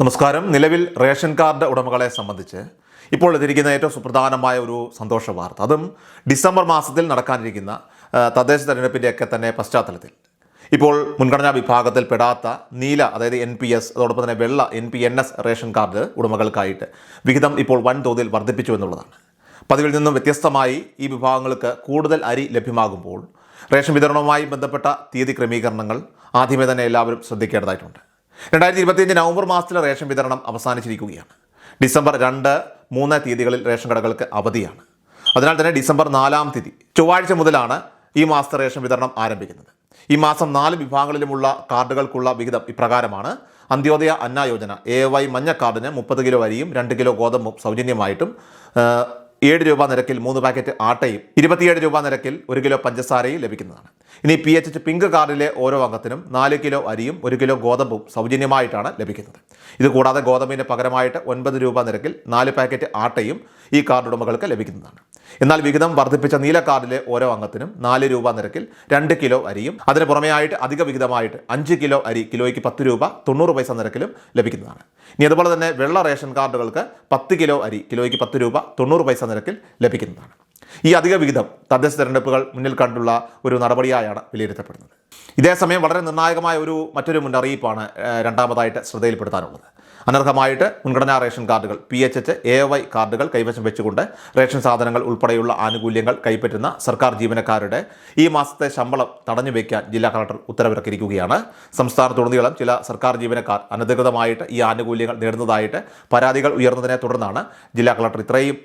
നമസ്കാരം. നിലവിൽ ration card ഉടമകളെ സംബന്ധിച്ച് ഇപ്പോൾ എത്തിയിരിക്കുന്ന ഏറ്റവും സുപ്രധാനമായ ഒരു സന്തോഷ വാർത്ത. അതും ഡിസംബർ മാസത്തിൽ നടക്കാനിരിക്കുന്ന തദ്ദേശ തെരഞ്ഞെടുപ്പിന്റെയൊക്കെ തന്നെ പശ്ചാത്തലത്തിൽ. ഇപ്പോൾ മുൻഗണനാ വിഭാഗത്തിൽ പെടാത്ത നീല അതായത് എൻ പി എസ് അതോടൊപ്പം തന്നെ വെള്ള N P N S ration card ഉടമകൾക്കായിട്ട് വിഹിതം ഇപ്പോൾ വൻതോതിൽ വർദ്ധിപ്പിച്ചു എന്നുള്ളതാണ്. പതിവിൽ നിന്നും വ്യത്യസ്തമായി ഈ വിഭാഗങ്ങൾക്ക് കൂടുതൽ അരി ലഭ്യമാകുമ്പോൾ റേഷൻ വിതരണവുമായി ബന്ധപ്പെട്ട തീയതി ക്രമീകരണങ്ങൾ ആദ്യമേ തന്നെ എല്ലാവരും ശ്രദ്ധിക്കേണ്ടതായിട്ടുണ്ട്. രണ്ടായിരത്തി ഇരുപത്തിയഞ്ച് നവംബർ മാസത്തിലെ റേഷൻ വിതരണം അവസാനിച്ചിരിക്കുകയാണ്. ഡിസംബർ രണ്ട് മൂന്ന് തീയതികളിൽ റേഷൻ കടകൾക്ക് അവധിയാണ്. അതിനാൽ തന്നെ ഡിസംബർ നാലാം തീയതി ചൊവ്വാഴ്ച മുതലാണ് ഈ മാസത്തെ റേഷൻ വിതരണം ആരംഭിക്കുന്നത്. ഈ മാസം നാല് വിഭാഗങ്ങളിലുമുള്ള കാർഡുകൾക്കുള്ള വിഹിതം ഇപ്രകാരമാണ്. അന്ത്യോദയ അന്ന യോജന എ വൈ മഞ്ഞ കാർഡിന് മുപ്പത് കിലോ അരിയും രണ്ട് കിലോ ഗോതമ്പും സൗജന്യമായിട്ടും ഏഴ് രൂപ നിരക്കിൽ മൂന്ന് പാക്കറ്റ് ആട്ടയും ഇരുപത്തിയേഴ് രൂപ നിരക്കിൽ ഒരു കിലോ പഞ്ചസാരയും ലഭിക്കുന്നതാണ്. ഇനി പി എച്ച് പിങ്ക് കാർഡിലെ ഓരോ അംഗത്തിനും നാല് കിലോ അരിയും ഒരു കിലോ ഗോതമ്പും സൗജന്യമായിട്ടാണ് ലഭിക്കുന്നത്. ഇത് കൂടാതെ ഗോതമ്പിന് പകരമായിട്ട് ഒൻപത് രൂപ നിരക്കിൽ നാല് പാക്കറ്റ് ആട്ടയും ഈ കാർഡ് ഉടമകൾക്ക് ലഭിക്കുന്നതാണ്. എന്നാൽ വിഹിതം വർദ്ധിപ്പിച്ച നീല കാർഡിലെ ഓരോ അംഗത്തിനും നാല് രൂപ നിരക്കിൽ രണ്ട് കിലോ അരിയും അതിന് പുറമെയായിട്ട് അധിക വിഹിതമായിട്ട് അഞ്ച് കിലോ അരി കിലോയ്ക്ക് പത്ത് രൂപ തൊണ്ണൂറ് പൈസ നിരക്കിലും ലഭിക്കുന്നതാണ്. ഇനി അതുപോലെ തന്നെ വെള്ള റേഷൻ കാർഡുകൾക്ക് പത്ത് കിലോ അരി കിലോയ്ക്ക് പത്ത് രൂപ തൊണ്ണൂറ് പൈസ നിരക്കിൽ ലഭിക്കുന്നതാണ്. ഈ അധിക വിഹിതം തദ്ദേശ തെരഞ്ഞെടുപ്പുകൾ മുന്നിൽ കണ്ടുള്ള ഒരു നടപടിയായാണ് വിലയിരുത്തപ്പെടുന്നത്. ഇതേസമയം വളരെ നിർണായകമായ ഒരു മറ്റൊരു മുന്നറിയിപ്പാണ് രണ്ടാമതായിട്ട് ശ്രദ്ധയിൽപ്പെടുത്താനുള്ളത്. അനർഹമായിട്ട് മുൻഗണനാ റേഷൻ കാർഡുകൾ P H H A Y കാർഡുകൾ കൈവശം വെച്ചുകൊണ്ട് റേഷൻ സാധനങ്ങൾ ഉൾപ്പെടെയുള്ള ആനുകൂല്യങ്ങൾ കൈപ്പറ്റുന്ന സർക്കാർ ജീവനക്കാരുടെ ഈ മാസത്തെ ശമ്പളം തടഞ്ഞു വയ്ക്കാൻ ജില്ലാ കളക്ടർ ഉത്തരവിറക്കിയിരിക്കുകയാണ്. സംസ്ഥാനത്തുടനീളം ചില സർക്കാർ ജീവനക്കാർ അനധികൃതമായിട്ട് ഈ ആനുകൂല്യങ്ങൾ നേടുന്നതായിട്ട് പരാതികൾ ഉയർന്നതിനെ തുടർന്നാണ് ജില്ലാ കളക്ടർ ഇത്രയും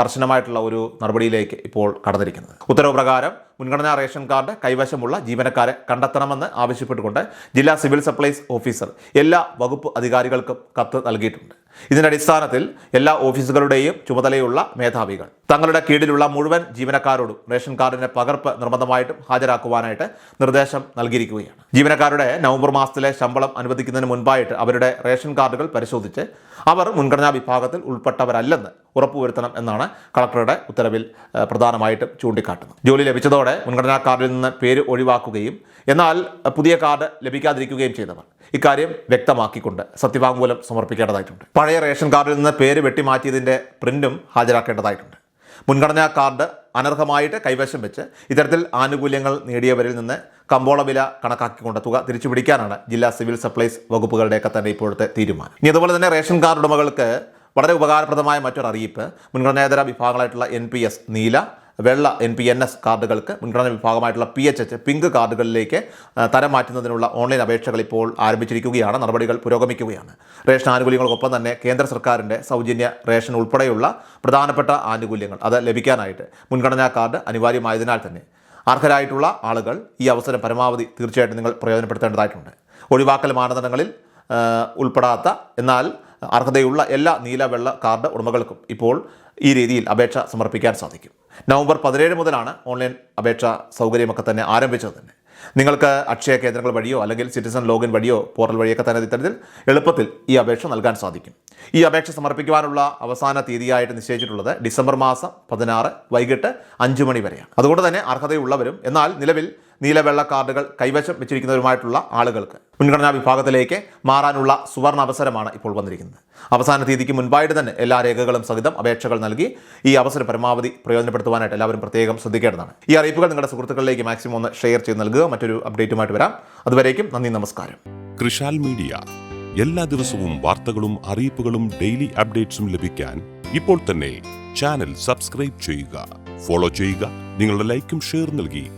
കർശനമായിട്ടുള്ള ഒരു നടപടിയിലേക്ക് ഇപ്പോൾ കടന്നിരിക്കുന്നത്. ഉത്തരവ് പ്രകാരം മുൻഗണനാ റേഷൻ കാർഡ് കൈവശമുള്ള ജീവനക്കാരെ കണ്ടെത്തണമെന്ന് ആവശ്യപ്പെട്ടുകൊണ്ട് ജില്ലാ സിവിൽ സപ്ലൈസ് ഓഫീസർ എല്ലാ വകുപ്പ് അധികാരികൾക്കും കത്ത് നൽകിയിട്ടുണ്ട്. ഇതിന്റെ അടിസ്ഥാനത്തിൽ എല്ലാ ഓഫീസുകളുടെയും ചുമതലയുള്ള മേധാവികൾ. തങ്ങളുടെ കീഴിലുള്ള മുഴുവൻ ജീവനക്കാരോടും റേഷൻ കാർഡിന്റെ പകർപ്പ് നിർബന്ധമായിട്ടും ഹാജരാക്കുവാനായിട്ട് നിർദ്ദേശം നൽകിയിരിക്കുകയാണ്. ജീവനക്കാരുടെ നവംബർ മാസത്തിലെ ശമ്പളം അനുവദിക്കുന്നതിന് മുൻപായിട്ട് അവരുടെ റേഷൻ കാർഡുകൾ പരിശോധിച്ച് അവർ മുൻഗണനാ വിഭാഗത്തിൽ ഉൾപ്പെട്ടവരല്ലെന്ന് ഉറപ്പുവരുത്തണം എന്നാണ് കളക്ടറുടെ ഉത്തരവിൽ പ്രധാനമായിട്ടും ചൂണ്ടിക്കാട്ടുന്നത്. ജോലി ലഭിച്ചതോടെ മുൻഗണനാ കാർഡിൽ നിന്ന് പേര് ഒഴിവാക്കുകയും എന്നാൽ പുതിയ കാർഡ് ലഭിക്കാതിരിക്കുകയും ചെയ്തവർ. ഇക്കാര്യം വ്യക്തമാക്കിക്കൊണ്ട് സത്യവാങ്മൂലം സമർപ്പിക്കേണ്ടതായിട്ടുണ്ട്. പഴയ റേഷൻ കാർഡിൽ നിന്ന് പേര് വെട്ടിമാറ്റിയതിന്റെ പ്രിന്റും ഹാജരാക്കേണ്ടതായിട്ടുണ്ട്. മുൻഗണനാ കാർഡ് അനർഹമായിട്ട് കൈവശം വെച്ച് ഇത്തരത്തിൽ ആനുകൂല്യങ്ങൾ നേടിയവരിൽ നിന്ന് കമ്പോള വില കണക്കാക്കിക്കൊണ്ട് തുക തിരിച്ചു പിടിക്കാനാണ് ജില്ലാ സിവിൽ സപ്ലൈസ് വകുപ്പുകളുടെയൊക്കെ തന്നെ ഇപ്പോഴത്തെ തീരുമാനം. ഇനി അതുപോലെ തന്നെ റേഷൻ കാർഡ് ഉടമകൾക്ക് വളരെ ഉപകാരപ്രദമായ മറ്റൊരു അറിയിപ്പ് മുൻഗണനേതര വിഭാഗങ്ങളായിട്ടുള്ള എൻ പി എസ് നീല വെള്ള എൻ പി എൻ എസ് കാർഡുകൾക്ക് മുൻഗണന വിഭാഗമായിട്ടുള്ള പി എച്ച് എച്ച് പിങ്ക് കാർഡുകളിലേക്ക് തരം മാറ്റുന്നതിനുള്ള ഓൺലൈൻ അപേക്ഷകൾ ഇപ്പോൾ ആരംഭിച്ചിരിക്കുകയാണ് നടപടികൾ പുരോഗമിക്കുകയാണ്. റേഷൻ ആനുകൂല്യങ്ങൾക്കൊപ്പം തന്നെ കേന്ദ്ര സർക്കാരിന്റെ സൗജന്യ റേഷൻ ഉൾപ്പെടെയുള്ള പ്രധാനപ്പെട്ട ആനുകൂല്യങ്ങൾ അത് ലഭിക്കാനായിട്ട് മുൻഗണനാ കാർഡ് അനിവാര്യമായതിനാൽ തന്നെ അർഹരായിട്ടുള്ള ആളുകൾ ഈ അവസരം പരമാവധി തീർച്ചയായിട്ടും നിങ്ങൾ പ്രയോജനപ്പെടുത്തേണ്ടതായിട്ടുണ്ട്. ഒഴിവാക്കൽ മാനദണ്ഡങ്ങളിൽ ഉൾപ്പെടാത്ത എന്നാൽ അർഹതയുള്ള എല്ലാ നീല വെള്ള കാർഡ് ഉടമകൾക്കും ഇപ്പോൾ ഈ രീതിയിൽ അപേക്ഷ സമർപ്പിക്കാൻ സാധിക്കും. നവംബർ പതിനേഴ് മുതലാണ് ഓൺലൈൻ അപേക്ഷ സൗകര്യമൊക്കെ തന്നെ ആരംഭിച്ചത് തന്നെ. നിങ്ങൾക്ക് അക്ഷയ കേന്ദ്രങ്ങൾ വഴിയോ അല്ലെങ്കിൽ സിറ്റിസൺ ലോഗിൻ വഴിയോ പോർട്ടൽ വഴിയൊക്കെ തന്നെ ഇത്തരത്തിൽ എളുപ്പത്തിൽ ഈ അപേക്ഷ നൽകാൻ സാധിക്കും. ഈ അപേക്ഷ സമർപ്പിക്കുവാനുള്ള അവസാന തീയതിയായിട്ട് നിശ്ചയിച്ചിട്ടുള്ളത് ഡിസംബർ മാസം പതിനാറ് വൈകിട്ട് അഞ്ച് മണി വരെയാണ്. അതുകൊണ്ട് തന്നെ അർഹതയുള്ളവരും എന്നാൽ നിലവിൽ നീലവെള്ള കാർഡുകൾ കൈവശം വെച്ചിരിക്കുന്നവരുമായിട്ടുള്ള ആളുകൾക്ക് മുൻഗണനാ വിഭാഗത്തിലേക്ക് മാറാനുള്ള സുവർണ അവസരമാണ് ഇപ്പോൾ വന്നിരിക്കുന്നത്. അവസാന തീയതിക്ക് മുൻപായിട്ട് തന്നെ എല്ലാ രേഖകളും സഹിതം അപേക്ഷകൾ നൽകി ഈ അവസരം പരമാവധി പ്രയോജനപ്പെടുത്തുവാനായിട്ട് എല്ലാവരും പ്രത്യേകം ശ്രദ്ധിക്കേണ്ടതാണ്. ഈ അറിയിപ്പുകൾ നിങ്ങളുടെ സുഹൃത്തുക്കളിലേക്ക് മാക്സിമം ഒന്ന് ഷെയർ ചെയ്ത് നൽകുക. മറ്റൊരു അപ്ഡേറ്റുമായിട്ട് വരാം. അതുവരേക്കും നന്ദി നമസ്കാരം. കൃഷാൽ മീഡിയ. എല്ലാ ദിവസവും വാർത്തകളും അറിയിപ്പുകളും ഡെയിലി അപ്ഡേറ്റ്സും ലഭിക്കാൻ ഇപ്പോൾ തന്നെ ചാനൽ സബ്സ്ക്രൈബ് ചെയ്യുക. ഫോളോ ചെയ്യുക. നിങ്ങളുടെ ലൈക്കും ഷെയർ നൽകി